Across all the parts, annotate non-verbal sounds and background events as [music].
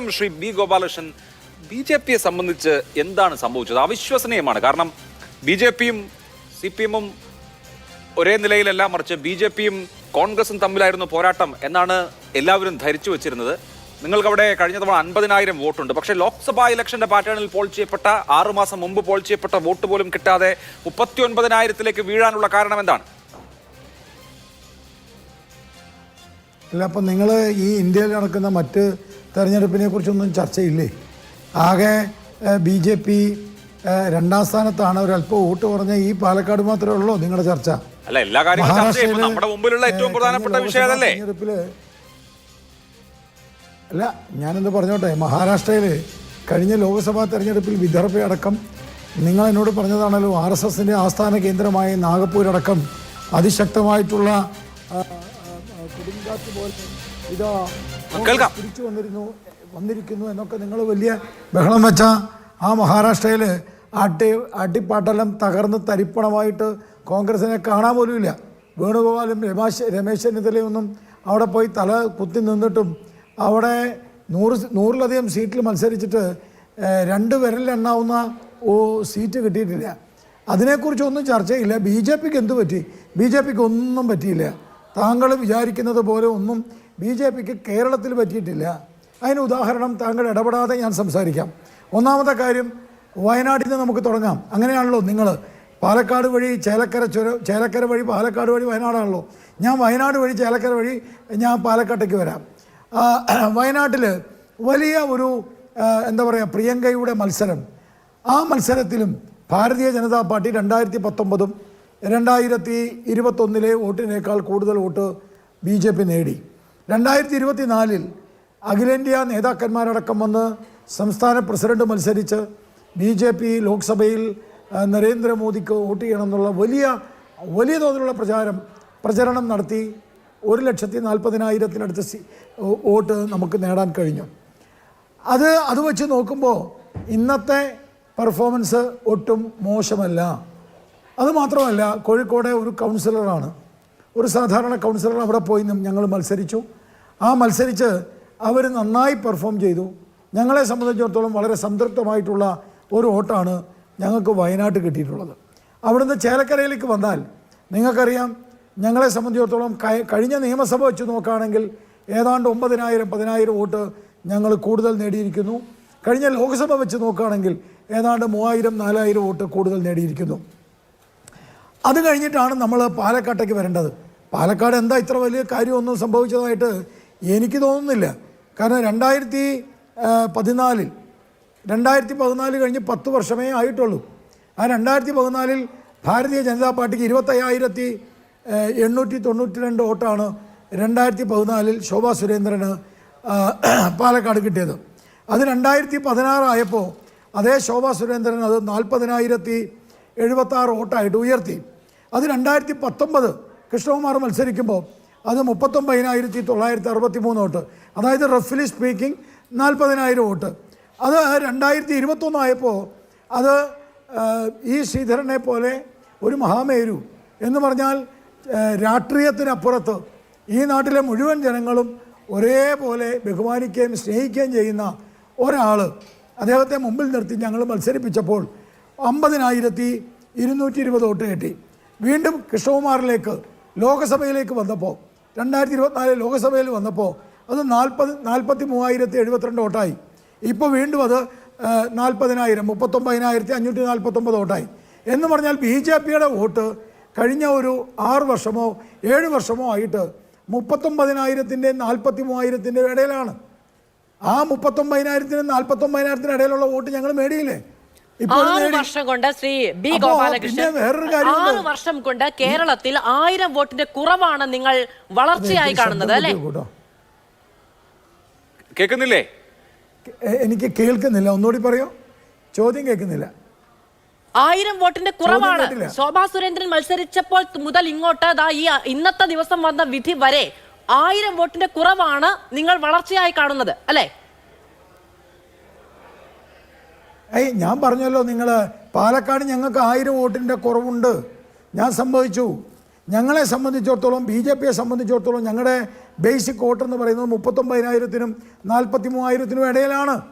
Shri B Gopalakrishnan B J പിയെ സംബന്ധിച്ച് എന്താണ് സംഭവിച്ചത്? അവിശ്വസനീയമാണ്. കാരണം ബി ജെ പിയും സി പി എമ്മും ഒരേ നിലയിലല്ല മറിച്ച് ബി ജെ പിയും കോൺഗ്രസും തമ്മിലായിരുന്നു പോരാട്ടം എന്നാണ് എല്ലാവരും ധരിച്ചു വെച്ചിരുന്നത്. നിങ്ങൾക്കവിടെ കഴിഞ്ഞ തവണ അൻപതിനായിരം വോട്ടുണ്ട്. പക്ഷേ ലോക്സഭാ ഇലക്ഷന്റെ പാറ്റേണിൽ പോൾ ചെയ്യപ്പെട്ട ആറുമാസം മുമ്പ് പോൾ ചെയ്യപ്പെട്ട വോട്ട് പോലും കിട്ടാതെ മുപ്പത്തി ഒൻപതിനായിരത്തിലേക്ക് വീഴാനുള്ള കാരണം എന്താണ്? അല്ല അപ്പം നിങ്ങൾ ഈ ഇന്ത്യയിൽ നടക്കുന്ന മറ്റ് തെരഞ്ഞെടുപ്പിനെ കുറിച്ചൊന്നും ചർച്ചയില്ലേ? ആകെ ബി ജെ പി രണ്ടാം സ്ഥാനത്താണ് ഒരല്പം വോട്ട് കുറഞ്ഞ ഈ പാലക്കാട് മാത്രമേ ഉള്ളൂ നിങ്ങളുടെ ചർച്ച? അല്ല എല്ലാ കാര്യങ്ങളും നമ്മുടെ മുമ്പിലുള്ള ഏറ്റവും പ്രധാനപ്പെട്ട വിഷയം അതല്ലേ അല്ല ഞാനെന്ത് പറഞ്ഞോട്ടെ? മഹാരാഷ്ട്രയിൽ കഴിഞ്ഞ ലോക്സഭാ തെരഞ്ഞെടുപ്പിൽ വിദർഭ അടക്കം നിങ്ങൾ എന്നോട് പറഞ്ഞതാണല്ലോ ആർ എസ് എസിന്റെ ആസ്ഥാന കേന്ദ്രമായ നാഗപ്പൂരടക്കം അതിശക്തമായിട്ടുള്ള കൊടുങ്കാറ്റ് പോലെ ഇതാ കേൾക്കാം. തിരിച്ചു വന്നിരുന്നു വന്നിരിക്കുന്നു എന്നൊക്കെ നിങ്ങൾ വലിയ ബഹളം വെച്ച ആ മഹാരാഷ്ട്രയിൽ അട്ടി അട്ടിപ്പാട്ടെല്ലാം തകർന്ന് തരിപ്പണമായിട്ട് കോൺഗ്രസിനെ കാണാൻ ഇല്ല വേണുഗോപാലും രമേശ് രമേശ് ചെന്നിത്തലയൊന്നും അവിടെ പോയി തല കുത്തി നിന്നിട്ടും അവിടെ നൂറ് നൂറിലധികം സീറ്റിൽ മത്സരിച്ചിട്ട് രണ്ട് വിരലിലെണ്ണാവുന്ന ഓ സീറ്റ് കിട്ടിയിട്ടില്ല. അതിനെക്കുറിച്ചൊന്നും ചർച്ചയില്ല. ബി ജെ പിക്ക് എന്ത് പറ്റി? ബി ജെ പിക്ക് ഒന്നും പറ്റിയില്ല. താങ്കൾ വിചാരിക്കുന്നത് പോലെ ഒന്നും ബി ജെ പിക്ക് കേരളത്തിൽ പറ്റിയിട്ടില്ല. അതിന് ഉദാഹരണം താങ്കൾ ഇടപെടാതെ ഞാൻ സംസാരിക്കാം. ഒന്നാമത്തെ കാര്യം വയനാട്ടിൽ നിന്ന് നമുക്ക് തുടങ്ങാം. അങ്ങനെയാണല്ലോ നിങ്ങൾ പാലക്കാട് വഴി ചേലക്കര ചുര ചേലക്കര വഴി പാലക്കാട് വഴി വയനാടാണല്ലോ. ഞാൻ വയനാട് വഴി ചേലക്കര വഴി ഞാൻ പാലക്കാട്ടേക്ക് വരാം. വയനാട്ടിൽ വലിയ ഒരു എന്താ പറയുക പ്രിയങ്കയുടെ മത്സരം. ആ മത്സരത്തിലും ഭാരതീയ ജനതാ പാർട്ടി രണ്ടായിരത്തി പത്തൊമ്പതും രണ്ടായിരത്തി ഇരുപത്തൊന്നിലെ വോട്ടിനേക്കാൾ കൂടുതൽ വോട്ട് ബി നേടി. രണ്ടായിരത്തി ഇരുപത്തി നാലിൽ അഖിലേന്ത്യാ നേതാക്കന്മാരടക്കം വന്ന് സംസ്ഥാന പ്രസിഡന്റ് മത്സരിച്ച് ബി ജെ പി ലോക്സഭയിൽ നരേന്ദ്രമോദിക്ക് വോട്ട് ചെയ്യണമെന്നുള്ള വലിയ വലിയ തോതിലുള്ള പ്രചാരം പ്രചരണം നടത്തി ഒരു ലക്ഷത്തി നാൽപ്പതിനായിരത്തിനടുത്ത് വോട്ട് നമുക്ക് നേടാൻ കഴിഞ്ഞു. അത് അത് വെച്ച് നോക്കുമ്പോൾ ഇന്നത്തെ പെർഫോമൻസ് ഒട്ടും മോശമല്ല. അതുമാത്രമല്ല കോഴിക്കോടെ ഒരു കൗൺസിലറാണ്. ഒരു സാധാരണ കൗൺസിലർ അവിടെ പോയി ഞങ്ങൾ മത്സരിച്ചു. ആ മത്സരിച്ച് അവർ നന്നായി പെർഫോം ചെയ്തു. ഞങ്ങളെ സംബന്ധിച്ചിടത്തോളം വളരെ സംതൃപ്തമായിട്ടുള്ള ഒരു വോട്ടാണ് ഞങ്ങൾക്ക് വയനാട്ട് കിട്ടിയിട്ടുള്ളത്. അവിടുന്ന് ചേലക്കരയിലേക്ക് വന്നാൽ നിങ്ങൾക്കറിയാം ഞങ്ങളെ സംബന്ധിച്ചിടത്തോളം കഴിഞ്ഞ നിയമസഭ വെച്ച് നോക്കുകയാണെങ്കിൽ ഏതാണ്ട് ഒമ്പതിനായിരം പതിനായിരം വോട്ട് ഞങ്ങൾ കൂടുതൽ നേടിയിരിക്കുന്നു. കഴിഞ്ഞ ലോക്സഭ വെച്ച് നോക്കുകയാണെങ്കിൽ ഏതാണ്ട് മൂവായിരം നാലായിരം വോട്ട് കൂടുതൽ നേടിയിരിക്കുന്നു. അത് കഴിഞ്ഞിട്ടാണ് നമ്മൾ പാലക്കാട്ടേക്ക് വരേണ്ടത്. പാലക്കാട് എന്താ ഇത്ര വലിയ കാര്യമൊന്നും സംഭവിച്ചതായിട്ട് എനിക്ക് തോന്നുന്നില്ല. കാരണം രണ്ടായിരത്തി പതിനാലിൽ രണ്ടായിരത്തി പതിനാല് കഴിഞ്ഞ് പത്ത് വർഷമേ ആയിട്ടുള്ളൂ. ആ രണ്ടായിരത്തി പതിനാലിൽ ഭാരതീയ ജനതാ പാർട്ടിക്ക് ഇരുപത്തയ്യായിരത്തി എണ്ണൂറ്റി തൊണ്ണൂറ്റി രണ്ട് വോട്ടാണ് രണ്ടായിരത്തി പതിനാലിൽ ശോഭാ സുരേന്ദ്രന് പാലക്കാട് കിട്ടിയത്. അത് രണ്ടായിരത്തി പതിനാറായപ്പോൾ അതേ ശോഭാ സുരേന്ദ്രൻ അത് നാൽപ്പതിനായിരത്തി എഴുപത്താറ് വോട്ടായിട്ട് ഉയർത്തി. അത് രണ്ടായിരത്തി പത്തൊമ്പത് കൃഷ്ണകുമാർ മത്സരിക്കുമ്പോൾ അത് മുപ്പത്തൊമ്പതിനായിരത്തി തൊള്ളായിരത്തി അറുപത്തി മൂന്ന് വോട്ട്. അതായത് റഫ്ലി സ്പീക്കിംഗ് നാൽപ്പതിനായിരം വോട്ട്. അത് രണ്ടായിരത്തി ഇരുപത്തൊന്നായപ്പോൾ അത് ഈ ശ്രീധരനെ പോലെ ഒരു മഹാമേരു എന്ന് പറഞ്ഞാൽ രാഷ്ട്രീയത്തിനപ്പുറത്ത് ഈ നാട്ടിലെ മുഴുവൻ ജനങ്ങളും ഒരേപോലെ ബഹുമാനിക്കുകയും സ്നേഹിക്കുകയും ചെയ്യുന്ന ഒരാൾ അദ്ദേഹത്തെ മുമ്പിൽ നിർത്തി ഞങ്ങൾ മത്സരിപ്പിച്ചപ്പോൾ അമ്പതിനായിരത്തി ഇരുന്നൂറ്റി ഇരുപത് വോട്ട് കിട്ടി. വീണ്ടും കൃഷ്ണകുമാറിലേക്ക് ലോകസഭയിലേക്ക് വന്നപ്പോൾ രണ്ടായിരത്തി ഇരുപത്തിനാലിൽ ലോക്സഭയിൽ വന്നപ്പോൾ അത് നാൽപ്പത് നാൽപ്പത്തി മൂവായിരത്തി എഴുപത്തിരണ്ട് വോട്ടായി. ഇപ്പോൾ വീണ്ടും അത് നാൽപ്പതിനായിരം മുപ്പത്തൊമ്പതിനായിരത്തി അഞ്ഞൂറ്റി നാൽപ്പത്തൊമ്പത് വോട്ടായി. എന്ന് പറഞ്ഞാൽ ബി ജെ പിയുടെ വോട്ട് കഴിഞ്ഞ ഒരു ആറ് വർഷമോ ഏഴ് വർഷമോ ആയിട്ട് മുപ്പത്തൊമ്പതിനായിരത്തിന്റെ നാൽപ്പത്തി മൂവായിരത്തിന്റെ ഇടയിലാണ്. ആ മുപ്പത്തൊമ്പതിനായിരത്തിനും നാൽപ്പത്തൊമ്പതിനായിരത്തിനും ഇടയിലുള്ള വോട്ട് ഞങ്ങൾ മേടിയില്ലേ? ആറ് വർഷം കൊണ്ട് ശ്രീ ബി ഗോപാലകൃഷ്ണൻ. ആറ് വർഷം കൊണ്ട് കേരളത്തിൽ ആയിരം വോട്ടിന്റെ കുറവാണ് നിങ്ങൾ വളർച്ചയായി കാണുന്നത് അല്ലെ? കേൾക്കുന്നില്ലേ? എനിക്ക് കേൾക്കുന്നില്ല. ഒന്നുകൂടി പറയോ. ചോദ്യം കേൾക്കുന്നില്ല. ആയിരം വോട്ടിന്റെ കുറവാണ്. ശോഭാ സുരേന്ദ്രൻ മത്സരിച്ചപ്പോൾ മുതൽ ഇങ്ങോട്ട് ദാ ഈ ഇന്നത്തെ ദിവസം വന്ന വിധി വരെ ആയിരം വോട്ടിന്റെ കുറവാണ് നിങ്ങൾ വളർച്ചയായി കാണുന്നത് അല്ലെ? ഏയ് ഞാൻ പറഞ്ഞല്ലോ നിങ്ങൾ പാലക്കാട് ഞങ്ങൾക്ക് ആയിരം വോട്ടിന്റെ കുറവുണ്ട്. ഞാൻ സംഭവിച്ചു. ഞങ്ങളെ സംബന്ധിച്ചിടത്തോളം ബി ജെ പിയെ സംബന്ധിച്ചിടത്തോളം ഞങ്ങളുടെ ബേസിക് വോട്ട് എന്ന് പറയുന്നത് മുപ്പത്തൊമ്പതിനായിരത്തിനും നാൽപ്പത്തി മൂവായിരത്തിനും ഇടയിലാണ്.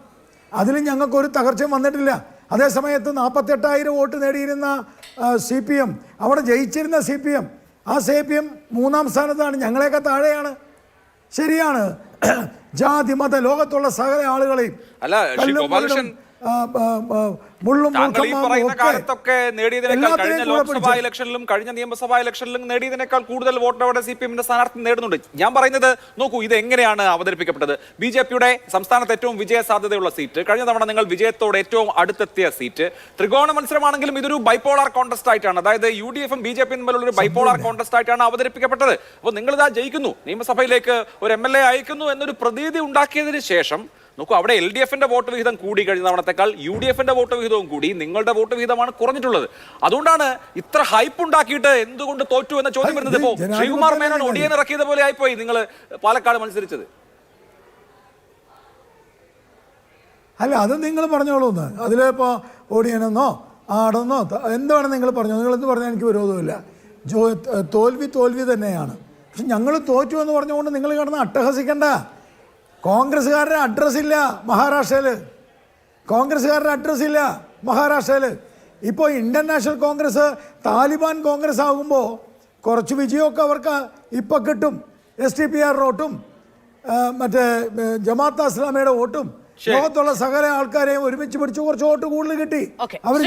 അതിൽ ഞങ്ങൾക്കൊരു തകർച്ചയും വന്നിട്ടില്ല. അതേസമയത്ത് നാൽപ്പത്തെട്ടായിരം വോട്ട് നേടിയിരുന്ന സി പി എം അവിടെ ജയിച്ചിരുന്ന സി പി എം ആ സി പി എം മൂന്നാം സ്ഥാനത്താണ്. ഞങ്ങളെയൊക്കെ താഴെയാണ്. ശരിയാണ്. [clears throat] ജാതി മത ലോകത്തുള്ള സകല ആളുകളെയും മുള്ളും, കാലത്തൊക്കെ നേടിയതിനേക്കാൾ കഴിഞ്ഞ ലോക്സഭാ ഇലക്ഷനിലും കഴിഞ്ഞ നിയമസഭാ ഇലക്ഷനിലും നേടിയതിനേക്കാൾ കൂടുതൽ വോട്ട് അവിടെ സി പി എമ്മിന്റെ സ്ഥാനാർത്ഥി നേടുന്നുണ്ട്. ഞാൻ പറയുന്നത് നോക്കൂ ഇത് എങ്ങനെയാണ് അവതരിപ്പിക്കപ്പെട്ടത്? ബി ജെ പിയുടെ സംസ്ഥാനത്ത് ഏറ്റവും വിജയ സാധ്യതയുള്ള സീറ്റ് കഴിഞ്ഞ തവണ നിങ്ങൾ വിജയത്തോടെ ഏറ്റവും അടുത്തെത്തിയ സീറ്റ്. ത്രികോണ മത്സരമാണെങ്കിലും ഇതൊരു ബൈപ്പോളാർ കോൺടസ്റ്റ് ആയിട്ടാണ്. അതായത് യു ഡി എഫും ബി ജെ പിയും തമ്മിലുള്ള ഒരു ബൈപ്പോളാർ കോൺടസ്റ്റ് ആയിട്ടാണ് അവതരിപ്പിക്കപ്പെട്ടത്. അപ്പോൾ നിങ്ങൾ ഇതാ ജയിക്കുന്നു. നിയമസഭയിലേക്ക് ഒരു എം എൽ എ അയക്കുന്നു എന്നൊരു പ്രതീതി ഉണ്ടാക്കിയതിന് ശേഷം നോക്കൂ അവിടെ എൽ ഡി എഫിന്റെ വോട്ട് വിഹിതം കൂടി കഴിഞ്ഞ തവണത്തെക്കാൾ യു ഡി എഫിന്റെ വോട്ട് വിഹിതവും കൂടി നിങ്ങളുടെ വോട്ട് വിഹിതമാണ് കുറഞ്ഞിട്ടുള്ളത്. അതുകൊണ്ടാണ് ഇത്ര ഹൈപ്പ് ഉണ്ടാക്കിയിട്ട് എന്തുകൊണ്ട് തോറ്റു എന്ന ചോദ്യം വരുന്നത്? ഇപ്പോ ശ്രീകുമാർ മേനോൻ. ഒടിയൻ ഇറക്കിയത് പോലെ ആയിപ്പോയി. നിങ്ങൾ പാലക്കാട് മത്സരിച്ചത്. അല്ല അത് നിങ്ങൾ പറഞ്ഞോളൂ ഒന്ന്. അതിലിപ്പോൾ ഓടിയനെന്നോ ആടെന്നോ എന്താണ് നിങ്ങൾ പറഞ്ഞോ നിങ്ങൾ എന്ത് പറഞ്ഞാൽ എനിക്ക് വിരോധമില്ല. ജോ തോൽവി തോൽവി തന്നെയാണ്. പക്ഷെ ഞങ്ങൾ തോറ്റു എന്ന് പറഞ്ഞുകൊണ്ട് നിങ്ങൾ കിടന്ന് അട്ടഹസിക്കണ്ട. കോൺഗ്രസ്സുകാരുടെ അഡ്രസ്സ് ഇല്ല മഹാരാഷ്ട്രയിൽ കോൺഗ്രസ്സുകാരുടെ അഡ്രസ്സ് ഇല്ല മഹാരാഷ്ട്രയിൽ ഇപ്പോൾ Indian National Congress Taliban Congress ആകുമ്പോൾ കുറച്ച് വിജയമൊക്കെ അവർക്ക് ഇപ്പം കിട്ടും. എസ് ടി പി ആർ വോട്ടും മറ്റേ ജമാഅത്ത് ഇസ്ലാമിയുടെ വോട്ടും. ലോകത്തുള്ള സകല ആൾക്കാരെയും ഒരുമിച്ച് പിടിച്ച് കുറച്ച് വോട്ട് കൂടുതൽ കിട്ടി. അവർ